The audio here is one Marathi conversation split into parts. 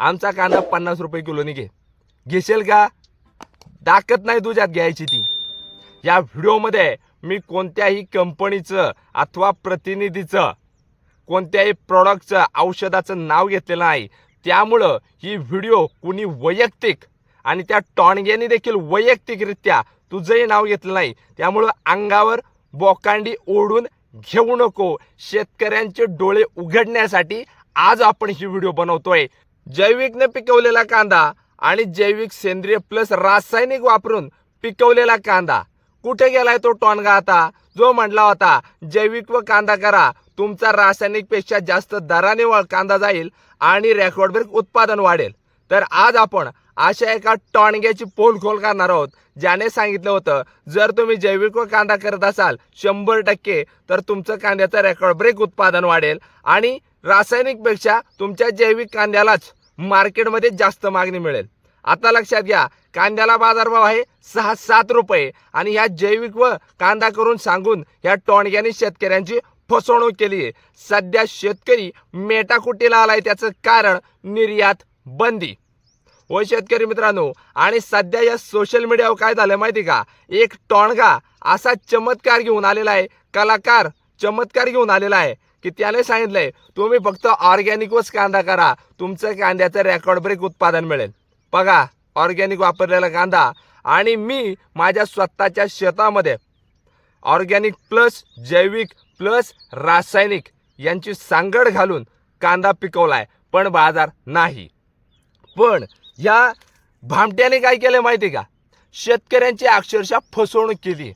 आमचा कांदा पन्नास रुपये किलोनी घे घेशील का? ताकद नाही तुझ्यात घ्यायची ती. या व्हिडिओमध्ये मी कोणत्याही कंपनीचं अथवा प्रतिनिधीचं कोणत्याही प्रॉडक्टचं औषधाचं नाव घेतलेलं नाही. त्यामुळं ही व्हिडिओ कुणी वैयक्तिक आणि त्या टॉणग्याने देखील वैयक्तिकरित्या तुझंही नाव घेतलं नाही. त्यामुळं अंगावर बोकांडी ओढून घेऊ नको. शेतकऱ्यांचे डोळे उघडण्यासाठी आज आपण ही व्हिडिओ बनवतोय. जैविकने पिकवलेला कांदा आणि जैविक सेंद्रिय प्लस रासायनिक वापरून पिकवलेला कांदा. कुठे गेलाय तो टॉनगा आता? जो म्हटला होता जैविक व कांदा करा तुमचा रासायनिकपेक्षा जास्त दराने कांदा जाईल आणि रेकॉर्ड ब्रेक उत्पादन वाढेल. तर आज आपण अशा एका टॉणग्याची पोल खोल करणार आहोत ज्याने सांगितलं होतं जर तुम्ही जैविक व कांदा करत असाल शंभर टक्के तर तुमचं कांद्याचं रेकॉर्ड ब्रेक उत्पादन वाढेल आणि रासायनिकपेक्षा तुमच्या जैविक कांद्यालाच मार्केटमध्ये जास्त मागणी मिळेल. आता लक्षात घ्या कांद्याला बाजारभाव आहे सहा सात रुपये. आणि ह्या जैविक व कांदा करून सांगून ह्या टोणग्याने शेतकऱ्यांची फसवणूक केली आहे. सध्या शेतकरी मेटाकुटीला आलाय त्याचं कारण निर्यात बंदी. होय शेतकरी मित्रांनो आणि सध्या या सोशल मीडियावर काय झालं माहिती का? एक टोणगा असा चमत्कार घेऊन आलेला आहे कलाकार चमत्कार घेऊन आलेला आहे. की त्याने सांगितलंय तुम्ही फक्त ऑर्गॅनिकच कांदा करा तुमचं कांद्याचं रेकॉर्ड ब्रेक उत्पादन मिळेल. बघा ऑर्गॅनिक वापरलेला कांदा आणि मी माझ्या स्वतःच्या शेतामध्ये ऑर्गॅनिक प्लस जैविक प्लस रासायनिक यांची सांगड घालून कांदा पिकवलाय पण बाजार नाही. पण या भामट्याने काय केलं माहिती का? शेतकऱ्यांची अक्षरशः फसवणूक केली.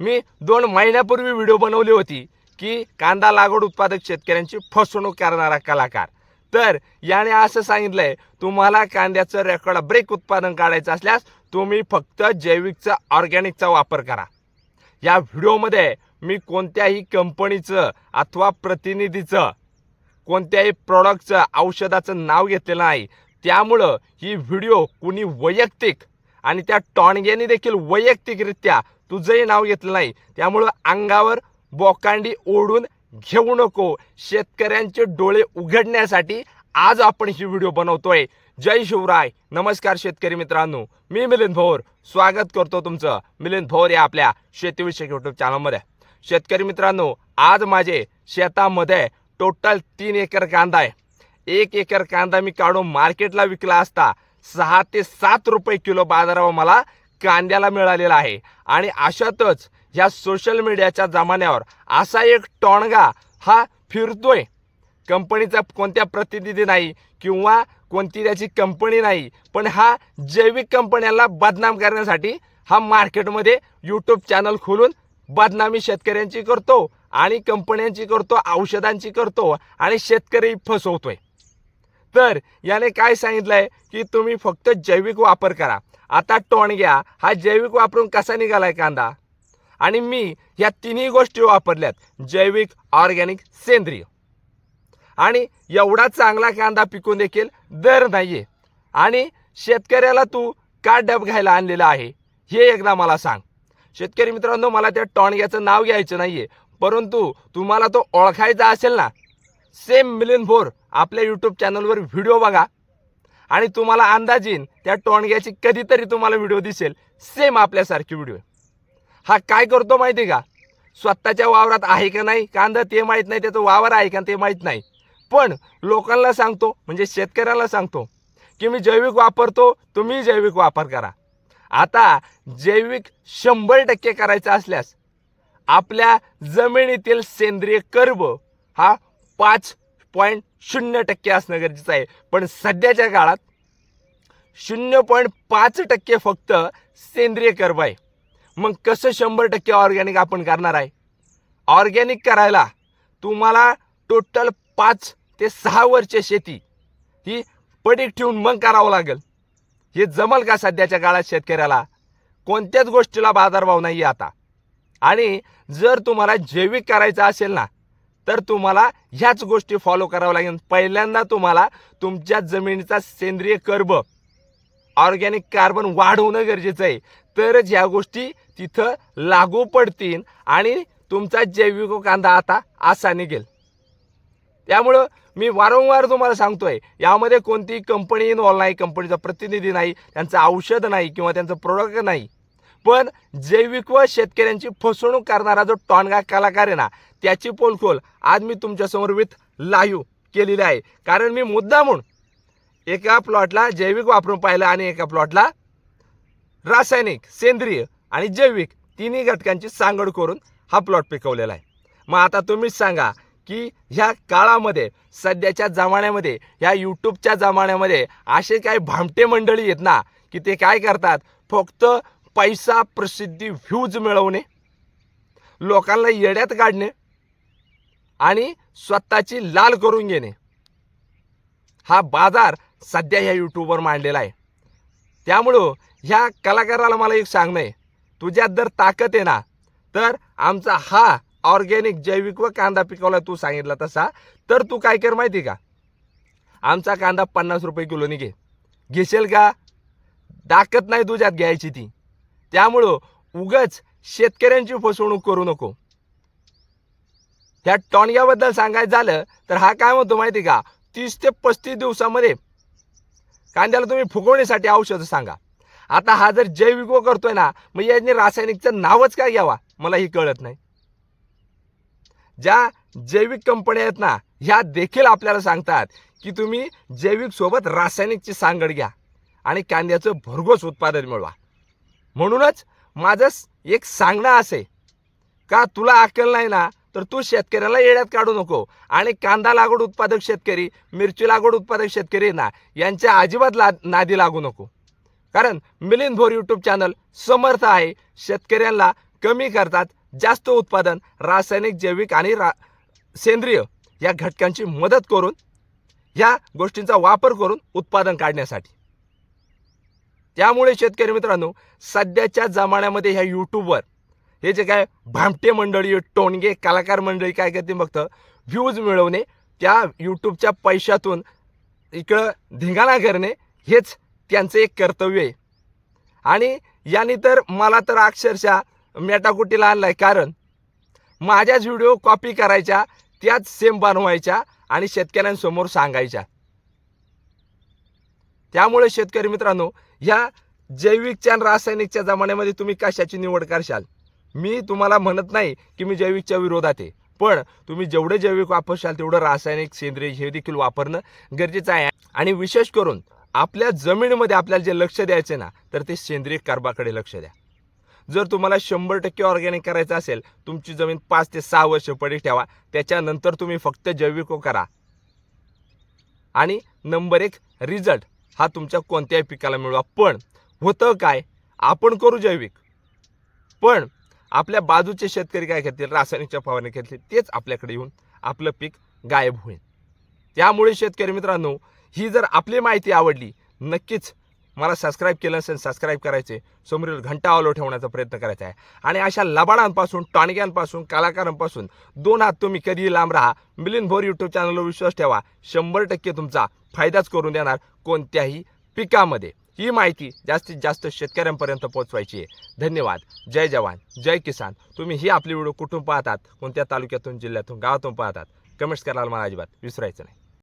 मी दोन महिन्यापूर्वी व्हिडिओ बनवली होती. की कांदा लागवड उत्पादक शेतकऱ्यांची फसवणूक करणारा कलाकार. तर याने असं सांगितलंय तुम्हाला कांद्याचं रेकॉर्ड ब्रेक उत्पादन काढायचं असल्यास तुम्ही फक्त जैविकचा ऑर्गॅनिकचा वापर करा. या व्हिडिओमध्ये मी कोणत्याही कंपनीचं अथवा प्रतिनिधीचं कोणत्याही प्रॉडक्टचं औषधाचं नाव घेतलेलं नाही. त्यामुळं ही व्हिडिओ कुणी वैयक्तिक आणि त्या टॉणग्याने देखील वैयक्तिकरित्या तुझंही नाव घेतलं नाही. त्यामुळं अंगावर बोकांडी ओढून घेऊ नको. शेतकऱ्यांचे डोळे उघडण्यासाठी आज आपण ही व्हिडिओ बनवतोय. जय शिवराय. नमस्कार शेतकरी मित्रांनो. मी मिलिंद भोर. स्वागत करतो तुमचं. मिलिंद भोर या आपल्या शेतीविषयक युट्यूब चॅनलमध्ये शेतकरी मित्रांनो आज माझे शेतामध्ये टोटल तीन एकर कांदा आहे. एक एकर कांदा मी काढून मार्केटला विकला असता सहा ते सात रुपये किलो बाजारावर मला कांद्याला मिळालेला आहे. आणि अशातच ह्या सोशल मीडियाच्या जमान्यावर. असा एक टोणगा हा फिरतोय. कंपनीचा कोणत्या प्रतिनिधी नाही किंवा कोणती त्याची कंपनी नाही पण हा जैविक कंपन्यांना बदनाम करण्यासाठी हा मार्केटमध्ये यूट्यूब चॅनल खोलून बदनामी शेतकऱ्यांची करतो आणि कंपन्यांची करतो औषधांची करतो आणि शेतकरी फसवतोय. तर याने काय सांगितलंय की तुम्ही फक्त जैविक वापर करा. आता टोणग्या हा जैविक वापरून कसा निघालाय कांदा? आणि मी ह्या तिन्ही गोष्टी वापरल्यात जैविक ऑर्गॅनिक सेंद्रिय. आणि एवढा चांगला कांदा पिकून देखील दर नाहीये. आणि शेतकऱ्याला तू का डब घ्यायला आणलेला आहे हे एकदा मला सांग. शेतकरी मित्रांनो मला त्या टॉणग्याचं नाव घ्यायचं नाहीये परंतु तुम्हाला तो ओळखायचा असेल ना सेम मिलिन भोर आपल्या यूट्यूब चॅनलवर व्हिडिओ बघा. आणि तुम्हाला अंदाज येईन त्या टोणग्याची कधीतरी तुम्हाला व्हिडिओ दिसेल सेम आपल्यासारखी व्हिडिओ. हा काय करतो माहिती का? स्वतःच्या वावरात आहे का नाही? कांदा ते माहीत नाही त्याचं वावर आहे का ते माहीत नाही. पण लोकांना सांगतो म्हणजे शेतकऱ्याला सांगतो की मी जैविक वापरतो तुम्ही जैविक वापर करा. आता जैविक शंभर टक्के करायचं असल्यास आपल्या जमिनीतील सेंद्रिय कर्ब हा पाच पॉईंट शून्य टक्के असणं गरजेचं आहे. पण सध्याच्या काळात शून्य पॉईंट पाच टक्के फक्त सेंद्रिय कर्ब आहे. मग कसं शंभर टक्के ऑर्गॅनिक आपण करणार आहे? ऑर्गॅनिक करायला तुम्हाला टोटल पाच ते सहा वर्ष शेती ही पडीक ठेवून मग करावं लागेल. हे जमल का सध्याच्या काळात शेतकऱ्याला? कोणत्याच गोष्टीला बाजारभाव नाही आता. आणि जर तुम्हाला जैविक करायचं असेल ना तर तुम्हाला ह्याच गोष्टी फॉलो करावं लागेल. पहिल्यांदा तुम्हाला तुमच्या जमिनीचा सेंद्रिय कर्ब ऑर्गॅनिक कार्बन वाढवणं गरजेचं आहे. तरच ह्या गोष्टी तिथं लागू पडतील आणि तुमचा जैविक कांदा आता असा निघेल त्यामुळं मी वारंवार तुम्हाला सांगतोय यामध्ये कोणतीही कंपनी इन्व्हॉल्व नाही कंपनीचा प्रतिनिधी नाही त्यांचं औषध नाही किंवा त्यांचं प्रोडक्ट नाही. पण जैविक व शेतकऱ्यांची फसवणूक करणारा जो टॉनगा कलाकार आहे ना त्याची पोलखोल आज मी तुमच्यासमोर विथ लाईव्ह केलेली आहे. कारण मी मुद्दा म्हणून एका प्लॉटला जैविक वापरून पाहिलं आणि एका प्लॉटला रासायनिक सेंद्रिय आणि जैविक तिन्ही घटकांची सांगड करून हा प्लॉट पिकवलेला आहे. मग आता तुम्हीच सांगा की ह्या काळामध्ये सध्याच्या जमान्यामध्ये ह्या यूट्यूबच्या जमान्यामध्ये असे काही भामटे मंडळी आहेत ना की ते काय करतात? फक्त पैसा प्रसिद्धी व्ह्यूज मिळवणे लोकांना येड्यात काढणे आणि स्वतःची लाल करून घेणे. हा बाजार सध्या ह्या यूट्यूबवर मांडलेला आहे. त्यामुळं ह्या कलाकाराला मला एक सांगणं आहे तुझ्यात जर ताकद आहे ना तर आमचा हा ऑर्गॅनिक जैविक व कांदा पिकवला तू सांगितला तसा तर तू काय कर माहिती का? आमचा कांदा पन्नास रुपये किलोनी घे घेशील का? ताकद नाही तुझ्यात घ्यायची ती. त्यामुळं उगच शेतकऱ्यांची फसवणूक करू नको. ह्या टॉनग्याबद्दल सांगायचं झालं तर हा काय म्हणतो माहिती का? तीस ते पस्तीस दिवसामध्ये कांद्याला तुम्ही फुगवण्यासाठी औषधं सांगा. आता हा जर जैविक करतोय ना मग यांनी रासायनिकचं नावच काय घ्यावा? मला ही कळत नाही. ज्या जैविक कंपन्या आहेत ना ह्या देखील आपल्याला सांगतात की तुम्ही जैविक सोबत रासायनिकची सांगड घ्या आणि कांद्याचं भरघोस उत्पादन मिळवा. म्हणूनच माझं एक सांगणं असे का तुला अक्कल नाही ना तर तू शेतकऱ्याला येड्यात काढू नको. आणि कांदा लागवड उत्पादक शेतकरी मिरची लागवड उत्पादक शेतकरी ना यांच्या अजिबात ला नादी लागू नको. कारण मिलिंद भोर यूट्यूब चॅनल समर्थ आहे शेतकऱ्यांना कमी करतात जास्त उत्पादन रासायनिक जैविक आणि रा सेंद्रिय या घटकांची मदत करून या गोष्टींचा वापर करून उत्पादन काढण्यासाठी. त्यामुळे शेतकरी मित्रांनो सध्याच्या जमान्यामध्ये ह्या यूट्यूबवर हे जे काय भामटे मंडळी टोणगे कलाकार मंडळी काय करते फक्त व्ह्यूज मिळवणे त्या यूट्यूबच्या पैशातून इकडं धिंगाणा करणे हेच त्यांचं एक कर्तव्य आहे. आणि यांनी तर मला तर अक्षरशः मेटाकुटीला आणलाय. कारण माझ्याच व्हिडिओ कॉपी करायच्या त्याच सेम बनवायच्या आणि शेतकऱ्यांसमोर सांगायच्या. त्यामुळे शेतकरी मित्रांनो ह्या जैविकच्या आणि रासायनिकच्या जमान्यामध्ये तुम्ही कशाची निवड करशाल? मी तुम्हाला म्हणत नाही की मी जैविकच्या विरोधात आहे. पण तुम्ही जेवढे जैविक वापरशाल तेवढं रासायनिक सेंद्रिय हे देखील वापरणं गरजेचं आहे. आणि विशेष करून आपल्या जमिनीमध्ये आपल्याला जे लक्ष द्यायचे ना तर ते सेंद्रिय कर्बाकडे लक्ष द्या. जर तुम्हाला शंभर टक्के ऑर्गॅनिक करायचं असेल तुमची जमीन पाच ते सहा वर्ष पडी ठेवा. त्याच्यानंतर तुम्ही फक्त जैविक करा. आणि नंबर एक रिझल्ट हा तुमच्या कोणत्याही पिकाला मिळवा. पण होतं काय? आपण करू जैविक. पण आपल्या बाजूचे शेतकरी काय घेतील रासायनिकच्या फवारणी घेतली तेच आपल्याकडे येऊन आपलं पीक गायब होईल. त्यामुळे शेतकरी मित्रांनो ही जर आपली माहिती आवडली नक्कीच मला सबस्क्राईब केलं असेल सबस्क्राईब करायचे. समोरील घंटा ऑलो ठेवण्याचा प्रयत्न करायचा आहे. आणि अशा लबाडांपासून टॉणग्यांपासून कलाकारांपासून दोन हात तुम्ही कधीही लांब राहा. मिलिंद भोर यूट्यूब चॅनलवर विश्वास ठेवा. शंभर टक्के तुमचा फायदाच करून देणार कोणत्याही पिकामध्ये. ही माहिती जास्तीत जास्त शेतकऱ्यांपर्यंत पोहोचवायची आहे. धन्यवाद. जय जवान. जय किसान. तुम्ही ही आपली व्हिडिओ कुठून पाहतात? कोणत्या तालुक्यातून जिल्ह्यातून गावातून पाहतात? कमेंट्स करायला मला अजिबात विसरायचं नाही.